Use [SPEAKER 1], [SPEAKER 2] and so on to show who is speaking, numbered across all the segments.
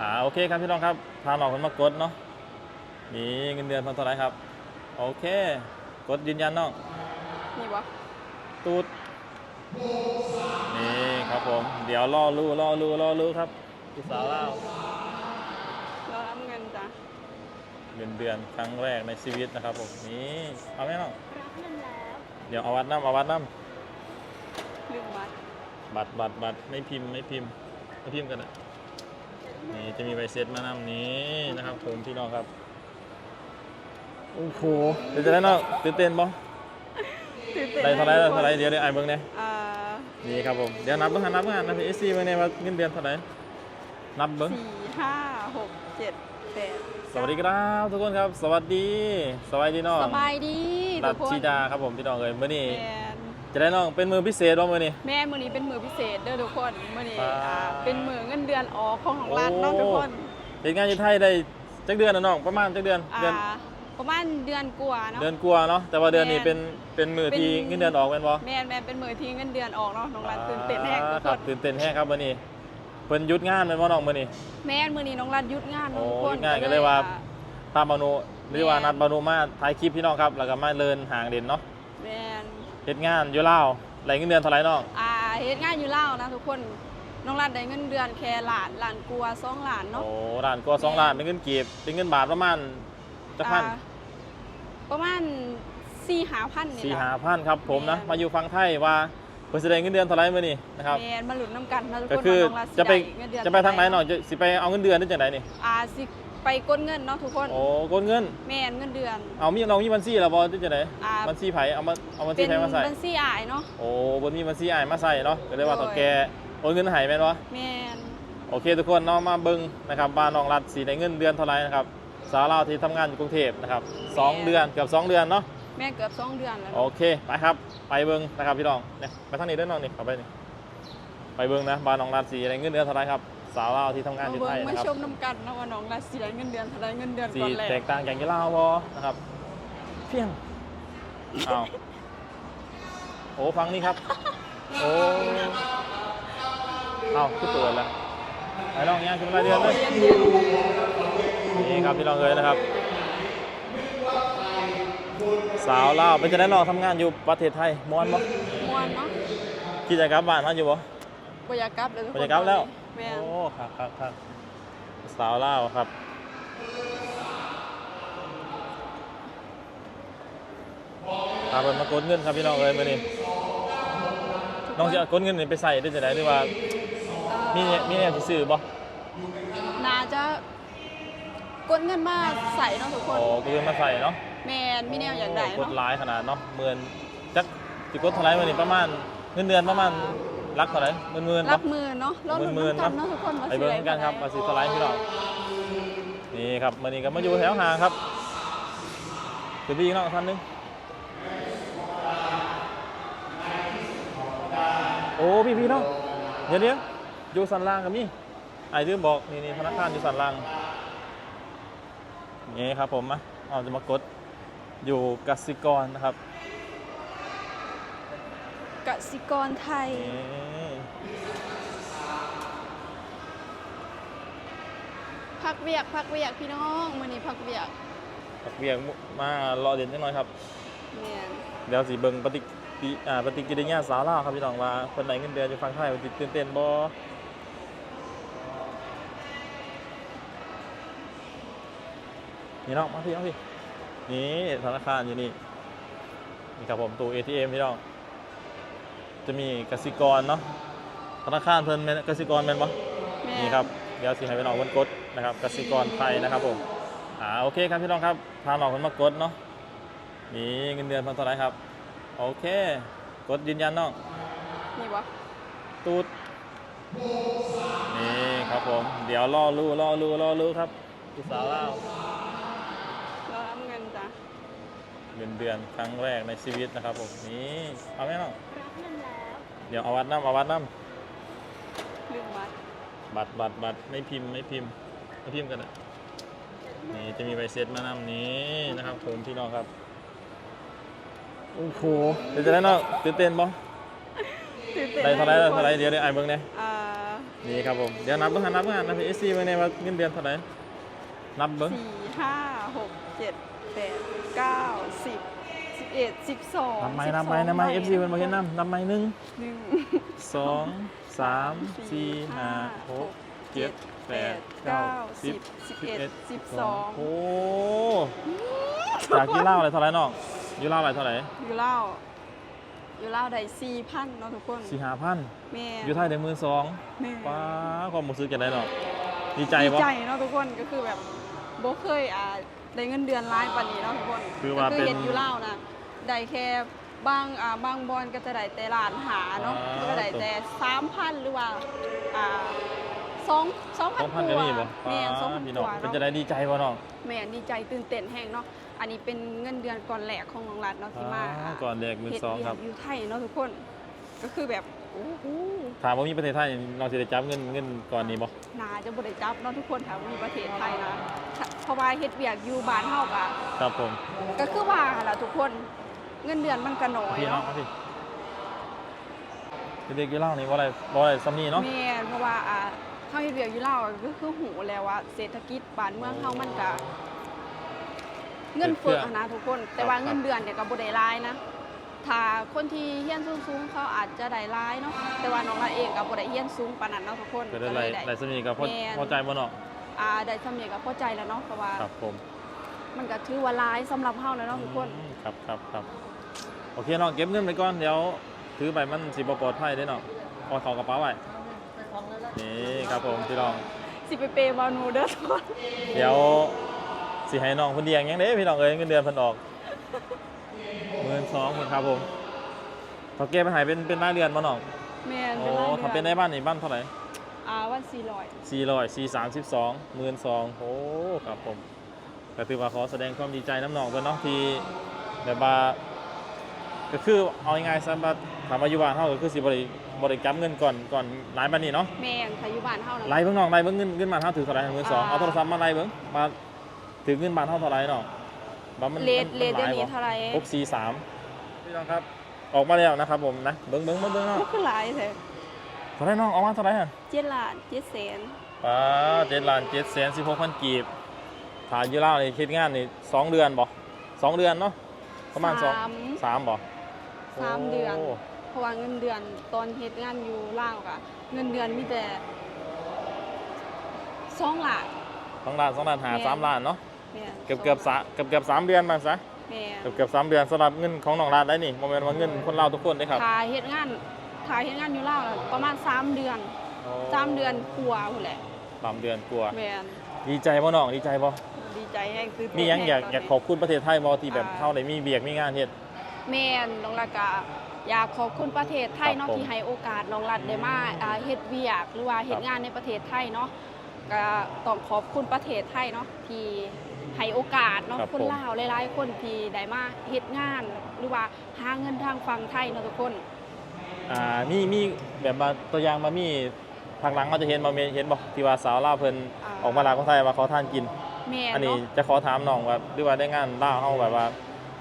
[SPEAKER 1] อ่าโอเคครับพี่น้องครับพาน้องคนมากดเนาะนี่เงินเดือนพันเท่าไหรครับ โอเค กดยืนยันน้อง
[SPEAKER 2] นี่วะ
[SPEAKER 1] ตูดนี่ครับผม เดี๋ยวรอรู้รอรู้รอรู้ครับพี่สาวเล่า
[SPEAKER 2] เรารับเงินจ้ะ
[SPEAKER 1] เงินเดือนครั้งแรกในชีวิตนะครับผมนี่เอาไหมน้อง
[SPEAKER 2] รับเงินแล้ว
[SPEAKER 1] เดี๋ยวเอาวัดน้ำเอาวัดน้
[SPEAKER 2] ลืมบัตรำ
[SPEAKER 1] บัตรบัตรบัตรไม่พิมพ์ไม่พิมพ์ไม่พิมพ์กันนะ นี่จะมีใบเสร็จมานำนี้นะครับผมพี่น้องครับโอ้โหเดี๋ยวจะได้น้องตื่นเต้นปะ
[SPEAKER 2] ตื่นเต้น
[SPEAKER 1] ได้เท่าไหรได้เท่าไหรเดี๋ยวเดี๋ยวไอ้เบิ้งเนี่ย
[SPEAKER 2] อ่า
[SPEAKER 1] นี่ครับผมเดี๋ยวนับเบิ้งหันนับเบิ้งหันนะพี่เอซีเบิ้งเนี่ยว่าเงินเดือนเท่าไหรนับเบิ้ง
[SPEAKER 2] สี่ห้าหกเจ็ดแปด
[SPEAKER 1] สวัสดีครับทุกคนครับ สวัสดีสวัสดีน้อง
[SPEAKER 2] สบายดี
[SPEAKER 1] รั
[SPEAKER 2] ทุ
[SPEAKER 1] ช
[SPEAKER 2] กคน
[SPEAKER 1] ชีดาครับผมพี่น้องเอ้ยมื่อนี้
[SPEAKER 2] แม่น
[SPEAKER 1] จะได้น้องเป็นมือพิเศษว่ามื่อนี้
[SPEAKER 2] แม่มือนี้เป็นมือพิเศษเด้อทุกคนมือนี้
[SPEAKER 1] อ่า
[SPEAKER 2] อ่าเป็นมือเงินเดือนออกของของร้านเน้องทุกคน
[SPEAKER 1] เห็นงานอยู่ไทยได้จักเดือนนะน้องประมาณจักเดือน
[SPEAKER 2] อ่า
[SPEAKER 1] เดือน
[SPEAKER 2] ประมาณเดือนกว่าเนาะ
[SPEAKER 1] เดือนกว่าเนาะแต่ว่าเดือนนี้
[SPEAKER 2] แม่น
[SPEAKER 1] เป็นเป็นมือที่
[SPEAKER 2] เป็น
[SPEAKER 1] เงินเดือนออกเป็นบ่
[SPEAKER 2] แม่นแม่นเป็นมือที่เงินเดือนออกเนาะน้องร้านตื่นเต้นแห้งทุก
[SPEAKER 1] ค
[SPEAKER 2] ครับน
[SPEAKER 1] ตื่นเต้นแห้งครับมื่อนี้เพิ่นหยุดงานเป็นบ่น้องมื่อนี้
[SPEAKER 2] แม่นมือนี้น้องรันหยุดงานเนาะ
[SPEAKER 1] โอ้
[SPEAKER 2] ทุกคน
[SPEAKER 1] หยุดงานก็เลยว่า
[SPEAKER 2] อ่
[SPEAKER 1] ตามบานุหรือว่า
[SPEAKER 2] แม่น
[SPEAKER 1] นัดบานุมาถ่ายคลิปพี่น้องครับแล้วก็มาเลินห่างเด่นเนาะ
[SPEAKER 2] แม่น
[SPEAKER 1] เฮ็ดงานอยู่ลาวไหลเงินเดือนเท่าไหร่น้อง
[SPEAKER 2] อ่าเฮ็ดงานอยู่ลาวนะทุกคนน้องรัดได้เงินเดือนแค่หลานหลานกลัวสองหลานเนาะ
[SPEAKER 1] โอ้ล้านกว่าสองล้านเป็นเงินกีบเป็นเงินบาทประมาณจักพัน
[SPEAKER 2] อ่าประมาณสี่หาพันนี่
[SPEAKER 1] สี่
[SPEAKER 2] แหละ
[SPEAKER 1] หาพันครับผมนะ
[SPEAKER 2] แม่น
[SPEAKER 1] มาอยู่ฟังไทยว่าเพิ่นแสดงเงินเดือนเท่าไหร่มื้อนี้นะครับ
[SPEAKER 2] แมนมาหลุดน้ำกันนะทุก
[SPEAKER 1] ก็
[SPEAKER 2] คน
[SPEAKER 1] คือ
[SPEAKER 2] ว่าน้องรัด
[SPEAKER 1] จะไป
[SPEAKER 2] สิด้เงินเดือน
[SPEAKER 1] จะไปทางไหนหน่อยจะสิไปเอาเงินเดือนได้จังไดนี่
[SPEAKER 2] อ่าสิ ไปกดเงินเนาะทุกคน
[SPEAKER 1] โอ้กดเงิน
[SPEAKER 2] แมนเงินเดือน
[SPEAKER 1] เอามีเรามีบัญชีแล้วบ่ได้จังได
[SPEAKER 2] อ่า
[SPEAKER 1] บัญชีไผเอามาเอาบัญชี
[SPEAKER 2] เป็น
[SPEAKER 1] ไผมาใส่
[SPEAKER 2] บัญชีอายเนาะ
[SPEAKER 1] โอ้บ่มีบัญชีอ้ายมาใส่เนาะก็เลยว่า
[SPEAKER 2] โดย
[SPEAKER 1] เฒ่าแก่โอนเงินให้แม่นบ่
[SPEAKER 2] แมน
[SPEAKER 1] โอเคทุกคนเนาะมาเบิ่งนะครับว่าน้องรัฐสิได้เงินเดือนเท่าไหร่นะครับสาวลาวที่ทำงานอยู่กรุงเทพนะครับสองเดือนเกือบสองเดือนเนาะ
[SPEAKER 2] แม่เกือบสองเดือนแล้ว
[SPEAKER 1] โอ
[SPEAKER 2] เนาะ
[SPEAKER 1] เค ไปครับ ไปเบิ้งนะครับพี่น้องเนี่ยไปทางนี้เด้อน้องนี่เข้าไปนี่ ไปเบิ้งนะบ้านน้องราศีอะไรเงินเดือนเท่าไหรครับ สาวลาวที่ทำงานอยู่
[SPEAKER 2] เบิ่
[SPEAKER 1] ไท
[SPEAKER 2] ง
[SPEAKER 1] ย
[SPEAKER 2] มา
[SPEAKER 1] นะค
[SPEAKER 2] ช
[SPEAKER 1] รับ
[SPEAKER 2] มน้ำกันนะว่าน้องรัดสิได้เงินเดือนเท่าไรเงินเดือน
[SPEAKER 1] สี
[SPEAKER 2] ก่อนแรก
[SPEAKER 1] แตกต่างจากยี่ลาวบอนะครับ เพียงอ้าวโอ้ฟังนี่ครับ โอ้เอาขึ้นตัวแล้วไอ้น้องยังขึ้นรายเดือนเลย
[SPEAKER 2] เย็นเย็น
[SPEAKER 1] นี่ครับพี่น้องเลยนะครับ สาวลาวเป็นจะได้ลองทำงานอยู่ประเทศไทยม้วนบ่
[SPEAKER 2] ๆม่วนเนาะ
[SPEAKER 1] กิจกรรมบ้านมาอยู่บ่
[SPEAKER 2] บรรยากาศเลยทุกคน
[SPEAKER 1] บรรยากาศแล้ว
[SPEAKER 2] แม่น
[SPEAKER 1] โอ้ครับครับครับสาวลาวครับตามเพิ่นมากดเงินครับพี่น้องเลยมื้อนี้น้องจะเอากดเงินนี่ไปใส่ได้จังไดหรือว่ามีเนี่ยมีแนวสิซื้อบ่
[SPEAKER 2] น่าจะกดเงินมาใส่เนาะทุกคน
[SPEAKER 1] โอ้กดเงินมาใส่เนาะ
[SPEAKER 2] แมนมีแนวอยากได้
[SPEAKER 1] โกด
[SPEAKER 2] เนาะ
[SPEAKER 1] หลายขนาดเนาะหมื่นจักสิกดเท่าไหร่มื้อนี้ประมาณเงินเดือนประมาณ หลักเท่าไหร่หมื่นๆ
[SPEAKER 2] รั
[SPEAKER 1] บ่
[SPEAKER 2] บมือเนาะเราลุ้น
[SPEAKER 1] หมื่นๆ
[SPEAKER 2] น้ำกันเนาะทุกคนว่า
[SPEAKER 1] ไปเบิ่งกันครับมาสิสไลด์พี่น้องนี่ครับมื้อนี้ก็มาอยู่แถวหางครับคือพี่น้องท่านหนึงโอ้พี่พี่น้องเดี๋ยวเดี๋ยวอยู่สันล่างกับมี่ไอ้ลืมบอกนี่นี่ธนาคารอยู่สันล่างนี่ครับผมมาเอาจะมากดอยู่กสิกรนะครับ
[SPEAKER 2] กสิกรไทย
[SPEAKER 1] นี่
[SPEAKER 2] พักเวียกพักเวียกพี่น้องมื้อนี้พักเวียก
[SPEAKER 1] ปักเบียงมารอเด่นจังหน่อยครับ
[SPEAKER 2] แม่น
[SPEAKER 1] เดี๋ยวสิเบิ่งปฏิกิอ่าปฏิกิริยาสาวลาวครับพี่น้องว่าคนไหนเงินเดือนจะฟังไทยว่าสิตื่นเต้นบ่นี่น้องมาพี่เอาพี่นี่ธนาคารอยู่นี่นี่ครับผมตู้ ATM พี่น้อง จะมีกสิกรเนาะธนาคารเพิ่นแม่นกสิกรแม่นบ่
[SPEAKER 2] แม่
[SPEAKER 1] นี่ครับเดี๋ยวสิให้พี่น้องเพิ่นกดนะครับกสิกรไทยนะครับผมอ่าโอเคครับพี่น้องครับพาน้องเพิ่นมากดเนาะนี่เงินเดือนเพิ่นเท่าไหร่ครับโอเค กดยืนยันน้อง
[SPEAKER 2] นี่วะ
[SPEAKER 1] ตูดนี่ครับผม เดี๋ยวรอรู้รอรู้รอรู้ครับพี่สาวเล่า
[SPEAKER 2] เรารับเงินจ้ะ
[SPEAKER 1] เงินเดือนครั้งแรกในชีวิตนะครับผมนี่เอาไหมน้อง
[SPEAKER 2] รับเงินแล้ว
[SPEAKER 1] เดี๋ยวเอาวัดน้ำเอาวัดน้
[SPEAKER 2] ลืมบัตรำ
[SPEAKER 1] บัตรบัตรบัตรไม่พิมพ์ไม่พิมพ์ไม่พิมพ์กันนะนี่จะมีใบเสร็จมานำนี้นะครับ ผมพี่น้องครับโอ้โหเดี๋ยวจะได้น้องตื่นเต้นปะ
[SPEAKER 2] ตื่นเต้น
[SPEAKER 1] ได้เท่าไหรได้
[SPEAKER 2] ทุกคน
[SPEAKER 1] เท่าไหรเดี๋ยวได้ไอ้เบิ้งเนี่ย
[SPEAKER 2] อ่า
[SPEAKER 1] นี่ครับผมเดี๋ยวนับเบิ่งหันนับเบิ่งหันนะพี่เอซีเบิ่งในว่าเงินเดือนเท่าไหร่นับเบิ่ง
[SPEAKER 2] สี่ห้าหกเจ็ดแปดเก้าสิบสิบ เอ็ดสิบสอง
[SPEAKER 1] นับไหมนับไหมนับไหมเอฟซีเป็นมาเห็นนับนับไหมหนึ่ง
[SPEAKER 2] หนึ่ง
[SPEAKER 1] สองสามสี่ห้าหกเจ็ดแปดเก้าสิบ
[SPEAKER 2] สิบ
[SPEAKER 1] สิบ
[SPEAKER 2] เอ็ด
[SPEAKER 1] เอ็ด
[SPEAKER 2] สิบสอง
[SPEAKER 1] โอ้จากกี่เล่าอะไรเท่าไหร่น้องอยู่เล่าอะไรเท่าไหร่
[SPEAKER 2] อยู่เล่าอยู่เล่าได้สี่พันเนาะทุกคน
[SPEAKER 1] สี่ห้าพัน
[SPEAKER 2] แม่
[SPEAKER 1] อยู่ไทยได้หมื่นสอง
[SPEAKER 2] แม่
[SPEAKER 1] ป้าความรู้สึกจะได้เนาะดีใจ
[SPEAKER 2] ดี
[SPEAKER 1] ปะ
[SPEAKER 2] ใจเนาะทุกคนก็คือแบบโบเคยอ่าได้เงินเดือนร้ายปานนี้เนาะทุกคน
[SPEAKER 1] คือว่า
[SPEAKER 2] ก็
[SPEAKER 1] เป็น
[SPEAKER 2] เห็นอยู่เล่านะ ได้แค่บางอ่าบางบอลก็จะได้แต่ล้านหาเนาะ
[SPEAKER 1] อ่า
[SPEAKER 2] ก็ได้แต่สามพันหรือว่าอ่าสองสองพั
[SPEAKER 1] ส
[SPEAKER 2] น
[SPEAKER 1] องพันก็มีบ่
[SPEAKER 2] แม่นสองพัน
[SPEAKER 1] พี่
[SPEAKER 2] ก
[SPEAKER 1] น้อง
[SPEAKER 2] ว่า
[SPEAKER 1] เป็น
[SPEAKER 2] เนาะ
[SPEAKER 1] จะได้ดีใจปะน้อง
[SPEAKER 2] แม่ดีใจตื่นเต้นแห้งเนาะอันนี้เป็นเงินเดือนก่อนแหลกของน้องรัฐเนาะที่มา
[SPEAKER 1] อ่าก่อนแดกหมื่น
[SPEAKER 2] เฮ็ด
[SPEAKER 1] สอง
[SPEAKER 2] เวีย
[SPEAKER 1] ครับ
[SPEAKER 2] กอยู่ไทยเนาะทุกคนก็คือแบบโอ้โห
[SPEAKER 1] ถามว่ามีประเทศไทยน้องจะได้จับเงินเงินก่อนนี้บ่
[SPEAKER 2] นาจะบ่ได้จับเนาะทุกคนถามว่ามีประเทศไทยนะถ้าเพราะว่าเฮ็ดเวียกอยู่บ้านเฮาก็
[SPEAKER 1] ครับผม
[SPEAKER 2] ก็คือว่าหั่นล่ะทุกคน เงินเดือนมันก็น้อย
[SPEAKER 1] พี่น้อง
[SPEAKER 2] เนาะ
[SPEAKER 1] เอาสิเด็กๆกี่เล่านี่ว่าอะไรว่าอะไรซ้ำนี่เนาะ
[SPEAKER 2] แม่นเพราะว่าอ่าเฮาเฮ็ดเวียกอยู่ลาวก็คือหูแล้วว่าเศรษฐกิจบ้านเมืองเฮามันก็เงินเฟ้ออะนะทุกคน แต่ว่าเงินเดือนเนี่ยก็บ่ได้หลายนะ ถ้าคนที่เฮียนสูงๆเขาอาจจะได้ร้ายเนาะ แต่ว่าน้องละเองก็บ่ได้เฮียนสูงปานนั้นเนาะทุกคน
[SPEAKER 1] ก็ได้
[SPEAKER 2] ก็
[SPEAKER 1] ไร
[SPEAKER 2] เลย
[SPEAKER 1] ไร
[SPEAKER 2] ได้
[SPEAKER 1] สมีกับพอ
[SPEAKER 2] แม่น
[SPEAKER 1] พอใจบ่เนาะ
[SPEAKER 2] อ่าได้สำเนียงก็พอใจแล้วเนาะเพราะว่า
[SPEAKER 1] ครับผม
[SPEAKER 2] มันก็ถือว่าร้ายสำหรับเฮาแล้วเนาะทุกคน
[SPEAKER 1] อืมครับครับครับ โอเคเนาะเก็บเงินไปก่อนเดี๋ยวถือไปมันสิบ่ปลอดภัยเด้เนาะเอาเข้ากระเป๋าไว้นี่ครับผมพี่น้อง
[SPEAKER 2] สิไปเปย์บอลหนูเด้อทุกคน
[SPEAKER 1] เดี๋ยวสิให้น้องเพิ่นเดียงหยังเด้พี่น้องเอ้ยเงินเดือนเพิ่นออกหมื่นสองคนครับผมพอเก็บไปใหายเป็นเป็นรายเดือนบ่น้อง
[SPEAKER 2] แม่น
[SPEAKER 1] โอ้
[SPEAKER 2] เป็นราย
[SPEAKER 1] ถ้าเป็นใน
[SPEAKER 2] เดือน
[SPEAKER 1] บ้านนี่บ้านเท่าไหร่
[SPEAKER 2] อ่าวัน400
[SPEAKER 1] สี่ร้อยสี่สามสิบสองหมื่นสองโอ้ครับผมก็ถือว่าขอแสดงความดีใจน้ำหนองเพื่อนเนาะที่แบบว่า ก็คือเอาง่ายๆซะว่าถามว่าอยู่บ้านเฮาก็คือสิบริบริจาคเงินก่อนก่อนหลายบันนี้เนาะ
[SPEAKER 2] แม่นถ้าอยู่บ้านเฮานะ
[SPEAKER 1] ไล่เบิ่งน้องไล่เบิ่งเงินเงินบ้านเฮาถือเท่าไหร่หมื่นสอง
[SPEAKER 2] อ่า
[SPEAKER 1] เอาโทรศัพท์มาไล่เบิ่งมาถือเงินบ้านเฮาเท่าไหร่เนาะว่ามัน
[SPEAKER 2] เลท
[SPEAKER 1] มัน
[SPEAKER 2] เลทเดี๋ยว
[SPEAKER 1] ห
[SPEAKER 2] นี้
[SPEAKER 1] ลายบ่
[SPEAKER 2] เท่าไหร่
[SPEAKER 1] หกสี่สามพี่น้องครับออกมาแล้วนะครับผมนะเบิ่งเบิ่งมาเบิ่งเนาะ
[SPEAKER 2] ก็คือหลายแท้
[SPEAKER 1] เท่าไหร่น้องออกมาเท่าไหร่ฮะ
[SPEAKER 2] 7ล้าน7แสน
[SPEAKER 1] ป้าเจ็ดล้านเจ็ดแสนสิบหกพันกีบฐานอยูเล่าวนี่คิดงานนี่สองเดือนบ่สองเดือนเนาะประมาณสอง
[SPEAKER 2] สาม
[SPEAKER 1] สามบ่
[SPEAKER 2] สามเดือน
[SPEAKER 1] โเพ
[SPEAKER 2] ราะว่าเงินเดือนตอนเฮ็ดงานอยู่ลาวก็เงินเดือนมีแต่สองล้าน
[SPEAKER 1] สองล้านสองล้านหา
[SPEAKER 2] แม่น
[SPEAKER 1] สามล้านเนาะ
[SPEAKER 2] แม่น
[SPEAKER 1] เกือบเกือบสาเกือบเกือบสามเดือนมาซะ
[SPEAKER 2] แม่น
[SPEAKER 1] เกือบเกือบสามเดือนสำหรับเงินของน้องลาดได้นี่โมเมนต์ว่าเงินคนเราวทุกคนได้ครับ
[SPEAKER 2] ถ่ายเฮ็ดงานถ่ายเฮ็ดงานอยู่ลาวน่ะประมาณ3เดือนสามเดือนกว่าพุ่นแหละ
[SPEAKER 1] สามเดือนกลัวา
[SPEAKER 2] แม่น
[SPEAKER 1] ดีใจบ่น้องดีใจบ่
[SPEAKER 2] ดีใจแฮงตื่นเต้น
[SPEAKER 1] มีหยังอยาก
[SPEAKER 2] แฮงตน
[SPEAKER 1] อยาก
[SPEAKER 2] นี้
[SPEAKER 1] ขอบคุณประเทศไทยบ่ที่แบบ
[SPEAKER 2] อ่า
[SPEAKER 1] เฮาได้มีเบียกมีงานเฮ็ด
[SPEAKER 2] แม่นน้องรัดก็อยากขอบคุณประเทศไทยเนาะ
[SPEAKER 1] ครับผม
[SPEAKER 2] ที่ให้โอกาสน้องรัดได้มาอ่าเฮ็ดเวียกหรือว่าเฮ็ด
[SPEAKER 1] ครับ
[SPEAKER 2] งานในประเทศไทยเนาะก็ต้องขอบคุณประเทศไทยเนาะที่ให้โอกาสเนาะ
[SPEAKER 1] ครับ
[SPEAKER 2] คน
[SPEAKER 1] ผม
[SPEAKER 2] ลาวหลายๆคนที่ได้มาเฮ็ดงาน หรือว่าหาเงินทางฝั่งไทยเนาะทุกคน
[SPEAKER 1] อ่ามีมีแบบมาตัวอย่างมามีทางหลังเราจะเห็นบ่มีเห็นบ่ที่ว่าสาวลาวเพิ่น
[SPEAKER 2] อ่า
[SPEAKER 1] ออกมาลาคนไทยว่าขอทานกิน
[SPEAKER 2] แม่น
[SPEAKER 1] อันนี้
[SPEAKER 2] เนาะ
[SPEAKER 1] จะขอถามน้องว่าหรือว่าได้งานล่าวเฮาแบบว่า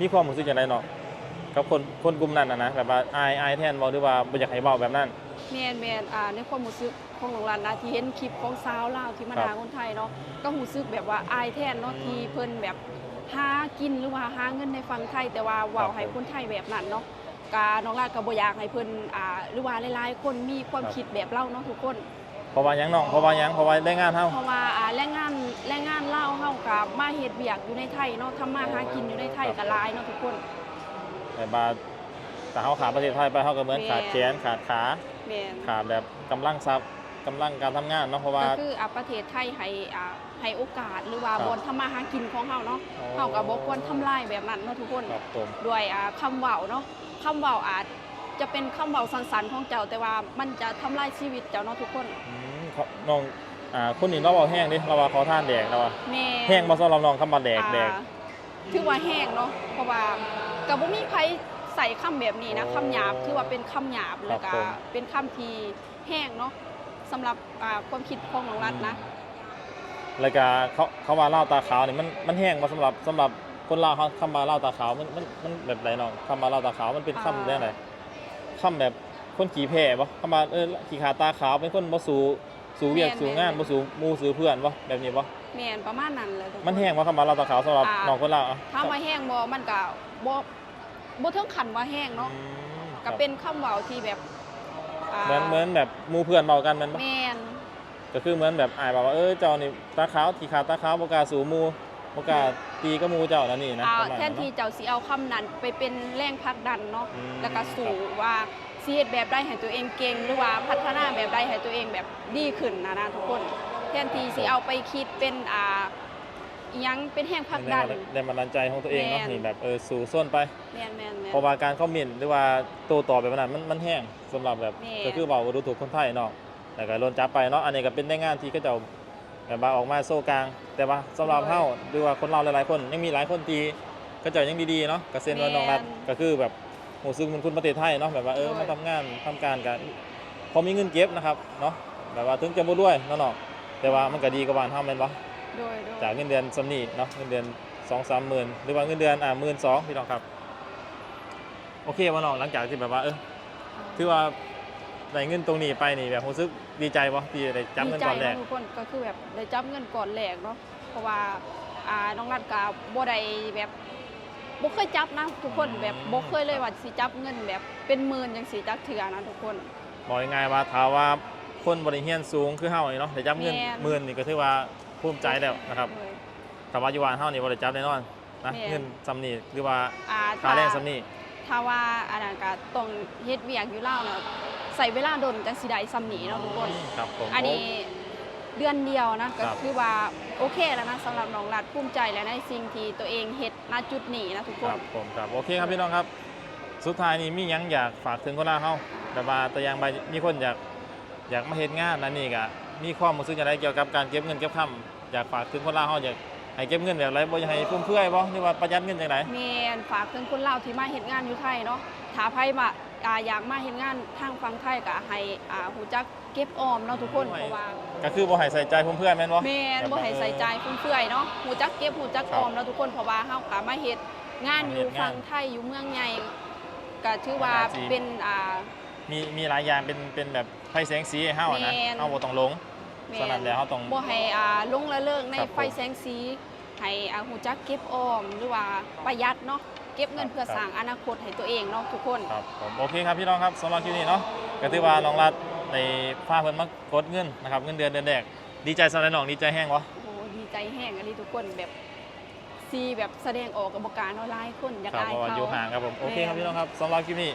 [SPEAKER 1] มีความรู้สึกอย่างไรน้อง กับคนคนกลุ่มนั้นนะนะแบบว่าอายอายแทนบ่หรือว่าบ่อยากให้เว้าแบบนั้น
[SPEAKER 2] แม่นแม่นอ่าในความรู้สึกของน้องรัดนะที่เห็นคลิปของสาวลาวที่มา
[SPEAKER 1] ครับ
[SPEAKER 2] ด่าคนไทยเนาะก็รู้สึกแบบว่าอายแทนเนาะ
[SPEAKER 1] อืม
[SPEAKER 2] ที่เพิ่นแบบหากินหรือว่าหาเงินในฝั่งไทย แต่ว่าเว้า
[SPEAKER 1] ครับ
[SPEAKER 2] ให้คนไทยแบบนั้นเนาะกาน้องรัดก็บ่อยากให้เพิ่นอ่าหรือว่าหลายๆคนมีความ
[SPEAKER 1] ครับ
[SPEAKER 2] คิดแบบเราเนาะทุกคน
[SPEAKER 1] เพราะว่าหยังน้องเพราะว่าหยังเพราะว่าได้งานเฮา
[SPEAKER 2] เพราะว่าอ่าแรงงานแรงงานลาวเฮากับมาเฮ็ดเวียกอยู่ในไทยเนาะทำมาหากินอยู่ในไทย
[SPEAKER 1] ครับ
[SPEAKER 2] ก็หลายเนาะทุกคน
[SPEAKER 1] แบบว่าแต่เฮาขาดประเทศไทยไปเฮาก็เหมือน
[SPEAKER 2] แม่
[SPEAKER 1] ขาดแขนขาดขา
[SPEAKER 2] แม่น
[SPEAKER 1] ขาดแบบกำลังทรัพย์กำลังการทำงานเนาะเพราะว่า
[SPEAKER 2] ก็คืออ่าประเทศไทยให้อ่าให้โอกาสหรือว่า
[SPEAKER 1] ครับ
[SPEAKER 2] บนทำมาหากินของเฮาเนาะ
[SPEAKER 1] อ๋อ
[SPEAKER 2] เฮาก็บ่ควรทำลายแบบนั้นเนาะทุกคน
[SPEAKER 1] ครับผม
[SPEAKER 2] ด้วยอ่าคำเว้าเนาะคำเว้าอาจจะเป็นคำเว้าสั้นๆของเจ้าแต่ว่ามันจะทำลายชีวิตเจ้าเนาะทุกคน
[SPEAKER 1] อืมเขาน้องอ่าคนนี้เราเว้าแห้งดิเราว่าขอทานแดกเราว่า
[SPEAKER 2] แม่
[SPEAKER 1] แห้งบ่สำหรับน้องคำว่าแดกแดก
[SPEAKER 2] อ่าถือว่าแห้งเนาะเพราะว่า ก็บ่มีใครใส่คำแบบนี้นะ
[SPEAKER 1] โอ้
[SPEAKER 2] คำหยาบถือว่าเป็นคำหยาบแล้วก็
[SPEAKER 1] ผม
[SPEAKER 2] เป็นคำที่แห้งเนาะสำหรับอ่าความคิดของน้องรัฐนะ
[SPEAKER 1] แล้วก็เขาเขาว่าเหล้าตาขาวนี่มันมันแห้งบ่สำหรับสำหรับคนลาวเขาคำว่าเหล้าตาขาวมันมันมันแบบไหนน้องคำว่าเหล้าตาขาวมันเป็นคำได้ไหนคำแบบคนขี่แพ้บ่เข้ามาเออขี่ขาตาขาวเป็นคนบ่สูสูเวียกสูงานบ่สูหมู่สูเพื่อนบ่แบบนี้บ่
[SPEAKER 2] แม่นประมาณนั้นเลยทุกคน
[SPEAKER 1] มันแห้งบ่เข้ามาเราตาขาวสำหรับ
[SPEAKER 2] อ่า
[SPEAKER 1] น้องคนลาวอะ
[SPEAKER 2] ถ้าว่าแห้งบ่มันก็ บ่บ่ถึงขันว่าแห้งเนาะ
[SPEAKER 1] อืมค
[SPEAKER 2] ก็
[SPEAKER 1] รับ
[SPEAKER 2] เป็นคำเว้าที่แบบา
[SPEAKER 1] เหมือนเหมือนแบบหมู่เพื่อนเว้ากันแม่นบ่
[SPEAKER 2] แม่น
[SPEAKER 1] ก็คือเหมือนแบบอายบอกว่าเออเจ้านี่ตาขาวขี่ขาตาขาวบ่กล้าสูหมู่บ่กล้าตีกับหมู่เจ้านั่นนี่นะ
[SPEAKER 2] อ่า
[SPEAKER 1] ประมาณ
[SPEAKER 2] แทนที่
[SPEAKER 1] เนาะ
[SPEAKER 2] เจ้าสิเอาคำนั้นไปเป็นแรงผลักดันเนาะ
[SPEAKER 1] อืม
[SPEAKER 2] แล้วก็สู่ว่าสิเฮ็ดแบบใดให้ตัวเองเก่งหรือว่าพัฒนาแบบใดให้ตัวเองแบบดีขึ้นนะนะทุกคน แทนที่สิเอาไปคิดเป็นอ่า อิหยังเป็นแรงผลักดัน
[SPEAKER 1] แรงบันดาลใจของตัวเองเนาะ
[SPEAKER 2] แม่น
[SPEAKER 1] นี่แบบเออสู่ส้นไป
[SPEAKER 2] แม่นแม่นแม่น
[SPEAKER 1] เพราะว่าการคอมเมนต์หรือว่าโต้ตอบแบบนั้นมันมันแห้งสำหรับแบบ
[SPEAKER 2] แม่น
[SPEAKER 1] ก็คือเบาดูถูกคนไทยเนาะแล้วก็โดนจับไปเนาะอันนี้ก็เป็นได้งานที่ก็จะแบบว่าออกมาโซ่กลาง แต่ว่าสำหรับเฮาหรือว่าคนเราหลายๆ คนยังมีหลายคนที่ก็เจะยังดีๆเนาะก็เซ็นไว้น้องรัฐก็คือแบบหูซึงมันคุณประเทศไทยเนาะแบบว่าเออมาทำงานทำการกันพอมีเงินเก็บนะครับเนาะแบบว่าถึงจะบ่รวยเนาะเนาะแต่ว่ามันก็ดีกว่าบ้านเฮาแม่นบ่
[SPEAKER 2] โดยโดย
[SPEAKER 1] จากเงินเดือนสำนีเนาะเงินเดือนสองสามหมื่นหรือว่าเงินเดือนอ่าหมื่นสองพี่น้องครับ โอเคว่าน้องหลังจากที่แบบว่าเออถือว่าได้เงินตรงนี้ไปนี่แบบรู้สึกดีใจปะที่ได้จับเงินก่อนแรก
[SPEAKER 2] ดีใจเาะทุกคนก็คือแบบได้จับเงินก่อนแรกเนาะเพราะว่าอ่าน้องรัดกาบ่ได้แบบบ่เคยจับนะทุกคนแบบบ่เคยเลยว่าสิจับเงินแบบเป็นหมื่นจังสิจักเถื่อนะทุกคน
[SPEAKER 1] บอกง่ายๆว่าถ้าว่าคนบริเฮียนสูงคือเฮานี่เนาะได้จับเงิน
[SPEAKER 2] แม่น
[SPEAKER 1] หมื่นนี่ก็ถือว่า ภูมิใจแล้วนะครับ
[SPEAKER 2] เลย
[SPEAKER 1] ถ้าว่าอยู่บ้านเฮานี่บ่ได้จับแน่นอนนะ
[SPEAKER 2] แม่น
[SPEAKER 1] เงินสำนีหรือว่า
[SPEAKER 2] อ่า
[SPEAKER 1] ค่าแรงสำนี
[SPEAKER 2] ถ้าว่าอันนั้นก็ต้องเฮ็ดเวียกอยู่แล้วเนาะใส่เวลาดนจังสิได้ซ้ำนี้เนาะทุกคน
[SPEAKER 1] ครับผม
[SPEAKER 2] อันนี้เดือนเดียวนะ
[SPEAKER 1] ครั
[SPEAKER 2] ก็
[SPEAKER 1] บ
[SPEAKER 2] คือว่าโอเคแล้วนะสำหรับน้องรัดภูมิใจแล้วในสิ่งที่ตัวเองเฮ็ดณจุดนี้นะทุกค
[SPEAKER 1] คนรับผมครับโอเคครับพี่น้องครับ สุดท้ายนี้มีหยังอยากฝากถึงคนลาวเฮาแบบว่าตัวอย่างใบมีคนอยากอยากมาเฮ็ดงานนั่นนี่ก็มีความรู้สึกอย่างไรเกี่ยวกับการเก็บเงินเก็บคำ อยากฝากถึงคนลาวเฮาอยากให้เก็บเงินแบบไรบ่อยากให้ฟุ่มเฟือยบ่หรือว่าประหยัดเงินจังได
[SPEAKER 2] แม่นฝากถึงคนลาวที่มาเฮ็ดงานอยู่ไทยเนาะถ้าไผมาอ่าอยากมาเฮ็ดงานทางฝั่งไทยก็ให้อ่าฮู้จักเก็บออมเนาะทุกคน
[SPEAKER 1] โอ้ย
[SPEAKER 2] เพราะว่า
[SPEAKER 1] ก็คือบ่ให้ใส่ใจฟุ่มเฟือยแม่นบ่
[SPEAKER 2] แม่นบ่ให้ใส่ใจฟุ่มเฟือยเนาะฮู้จักเก็บฮู้จักออมเนาะทุกคนเพราะว่าเฮาก็มาเฮ็ดงานอยู่ฝั่งไทยอยู่เมืองใหญ่ก็ถือว่าเป็นอ่า
[SPEAKER 1] มีมีหลายอย่างเป็นเป็นแบบไฟแสงสีให้เฮาอะนะ
[SPEAKER 2] แม่น
[SPEAKER 1] เฮาบ่ต้องหลง
[SPEAKER 2] แม่
[SPEAKER 1] ฉะนั้นแล้วเฮาต้อง
[SPEAKER 2] บ่ให้อ่าลงละเลิกใน
[SPEAKER 1] ครับผม
[SPEAKER 2] ไฟแสงสีให้อ่าฮู้จักเก็บออมหรือว่าประหยัดเนาะเก็บเงิน
[SPEAKER 1] ครับ
[SPEAKER 2] เพื่อสร้างอนาคตให้ตัวเองเนาะทุกคน
[SPEAKER 1] ครับผมโอเคครับพี่น้องครับสำหรับคลิปนี้เนาะก็ถือว่าน้องรัฐในพาเพิ่นมากดเงินนะครับเงินเดือนเดือนแรกดีใจสำหรับน้องดีใจแห้งบ่
[SPEAKER 2] โอ้โหดีใจแห้งอันนี้ทุกคนแบบซีแบบแสดงออกกับบการออนไลน์คนอยาก
[SPEAKER 1] ครับ
[SPEAKER 2] อาย
[SPEAKER 1] เพราะว่า
[SPEAKER 2] เขา
[SPEAKER 1] อยู่ห่างครับผมโอเคครับ
[SPEAKER 2] แม่
[SPEAKER 1] พี่น้องครับสำหรับคลิปนี้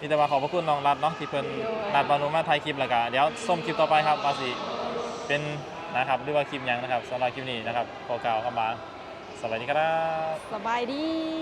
[SPEAKER 1] มีแต่ว่าขอบพระคุณน้องรัฐเนาะที่เพิ่น
[SPEAKER 2] โดย
[SPEAKER 1] รัฐบานุมาถ่ายคลิปแล้วก็เดี๋ยวส้มคลิปต่อไปครับว่าสิ เป็นนะครับหรือว่าคลิปหยังนะครับสำหรับคลิปนี้นะครับขอกล่าวคำว่าสวัสดีครับ
[SPEAKER 2] สบายดี